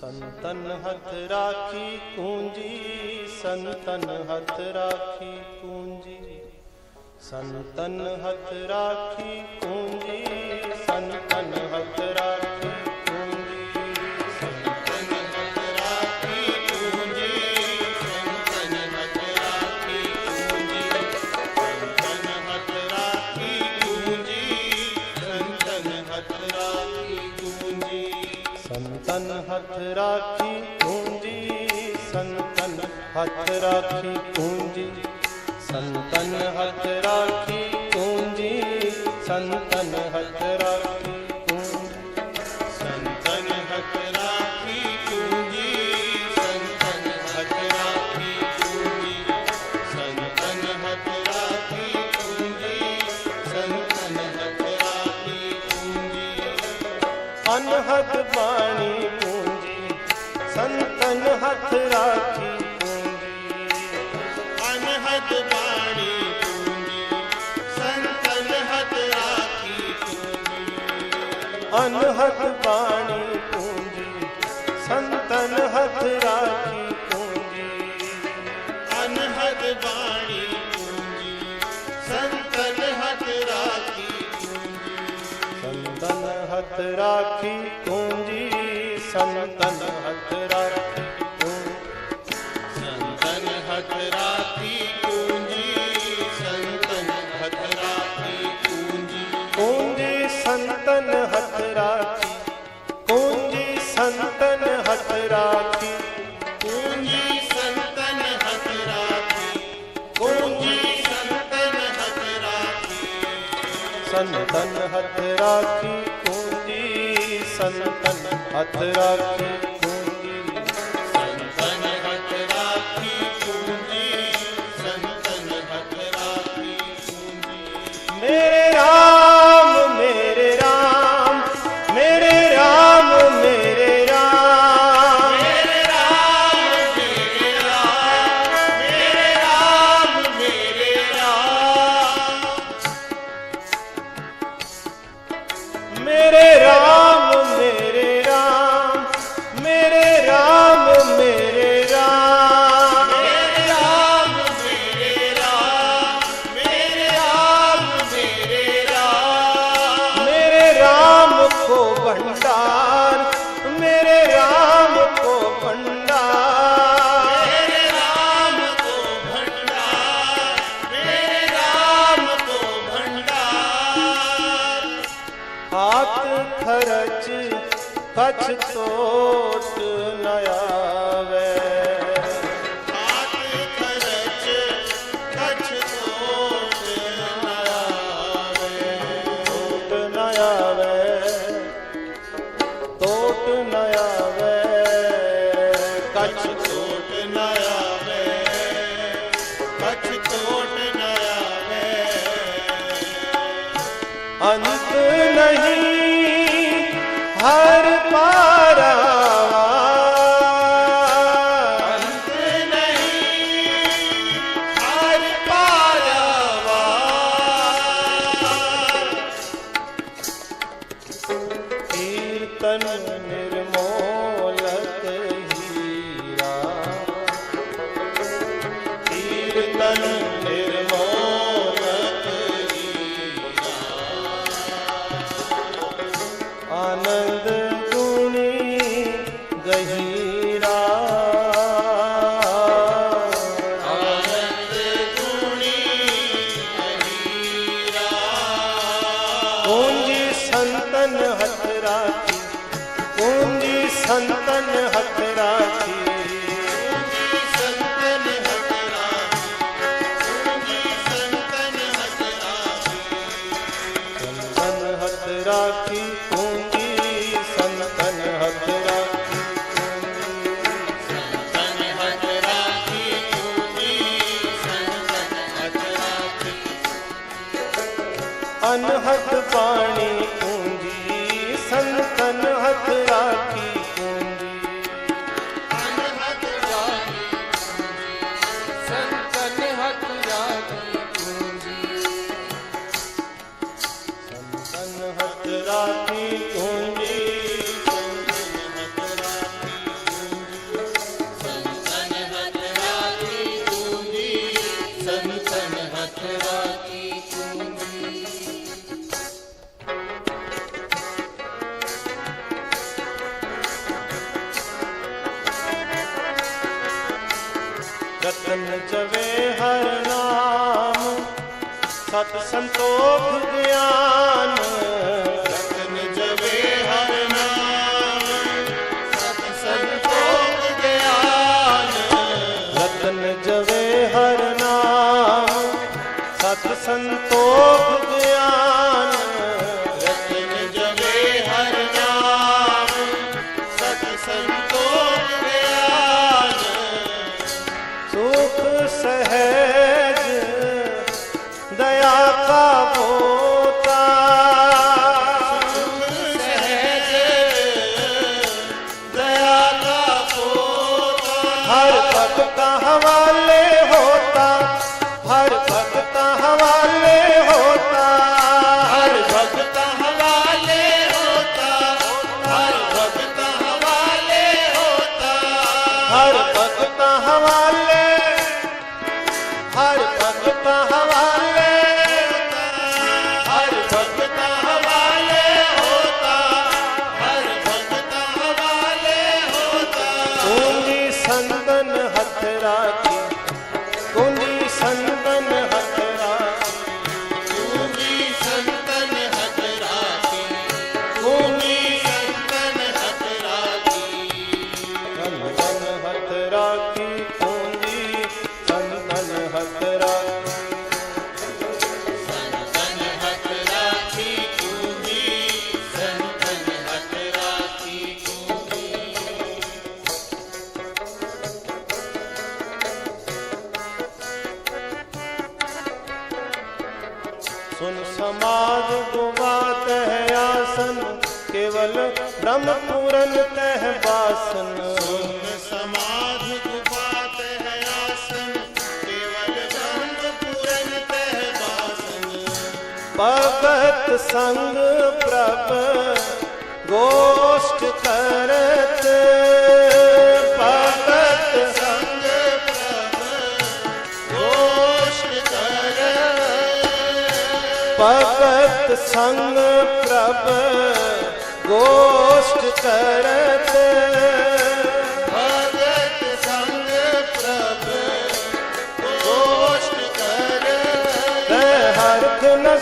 ਸੰਤਨ ਹੱਥ ਰਾਖੀ ਕੂੰਜੀ ਸੰਤਨ ਹੱਥ ਰਾਖੀ ਕੂੰਜੀ। ਸੰਤਨ ਹੱਥ ਰਾਖੀ ਕੂੰਜੀ ਹੱਥ ਰਾਖੀ ਪੂੰਜੀ, ਸੰਤਨ ਹੱਥ ਰਾਖੀ ਪੂੰਜੀ, ਸੰਤਨ ਹੱਥ ਰਾਖੀ ਸੰਤਨ ਹੱਥ ਰਾਖੀ ਪੂੰਜੀ, ਸੰਤਨ ਹੱਥ ਰਾਖੀ ਪੂੰਜੀ ਹੱਥ ਰਾਖੀ ਪੂੰਜੀ, ਸੰਤਨ ਹੱਥ ਰਾਖੀ ਪੂੰਜੀ, ਸੰਤਨ ਹੱਥ ਰਾਖੀ ਹੱਥ ਬਾਣੀ ਪੂੰਜੀ ਸੰਤਨ ਹੱਥ ਰਾਖੀ ਪੂੰਜੀ। ਅਨਹਦ ਬਾਣੀ ਪੂੰਜੀ ਸੰਤਨ ਹੱਥ ਰਾਖੀ ਪੂੰਜੀ। ਸੰਤਨ ਹੱਥ ਰਾਖੀ ਪੂੰਜੀ ਸੰਤਨ ਹੱਥ ਹੱਥ ਰਾਖੀ ਪੂੰਜੀ ਸੰਤਨ ਹੱਥ ਰਾਖੀ ਮੇਰੇ ਰਾਮ हर पारा ਰਤਨ ਚਵੇ ਹਰ ਨਾਮ। ਸਤ ਸੰਤੋਖ ਗਿਆਨ ਬ੍ਰਹਮ ਪੂਰਨ ਤਹਿ ਵਾਸਨ ਸੁਨ ਸਮਾਧ ਉਪਾਤ ਹੈ ਆਸਨ ਕੇਵਲ ਬ੍ਰਹਮ ਪੂਰਨ ਤਹਿ ਵਾਸਨ ਭਗਤ ਸੰਗ ਪ੍ਰਭ ਗੋਸ਼ਟ ਕਰਤ ਕਰਤ ਭਗਤ ਪ੍ਰਭ ਗੋਸ਼ਟ ਕਰਤ ਭਗਤ ਸੰਗ ਪ੍ਰਭ ਗੋਸ਼ਟ ਕਰਤ ਹਰਥ ਨ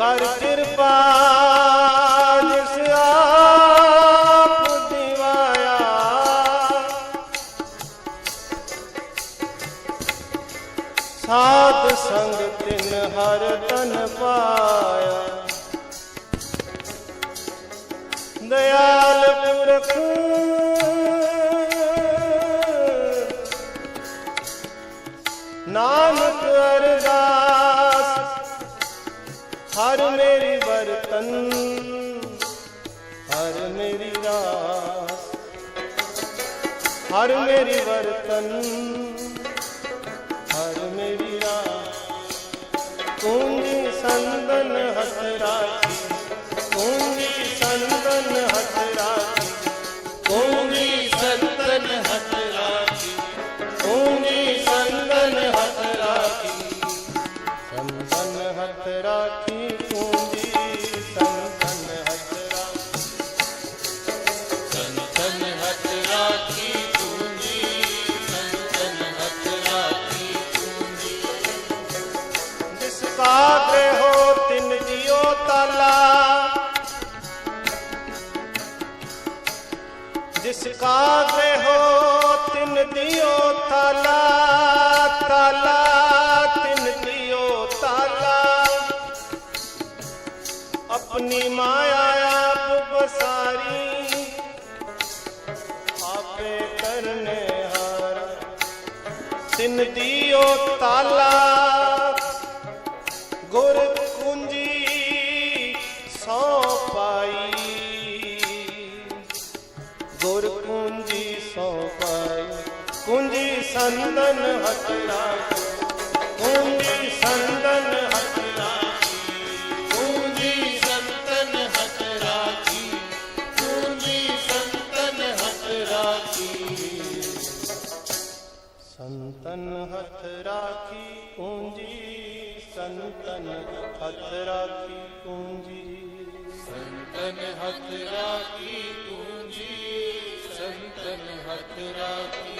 कर कृपा மாறுமெறி வருத்தன் ਸਾਰੀ ਆਪੇ ਕਰਨੇ ਤਿੰਨ ਦੀਓ ਤਾਲਾ। ਸੰਤਨ ਹੱਥ ਰਾਖੀ ਪੂੰਜੀ ਸੰਤਨ ਹੱਥ ਰਾਖੀ ਪੂੰਜੀ ਸੰਤਨ ਹੱਥ ਰਾਖੀ ਪੂੰਜੀ ਸੰਤਨ ਹੱਥ ਰਾਖੀ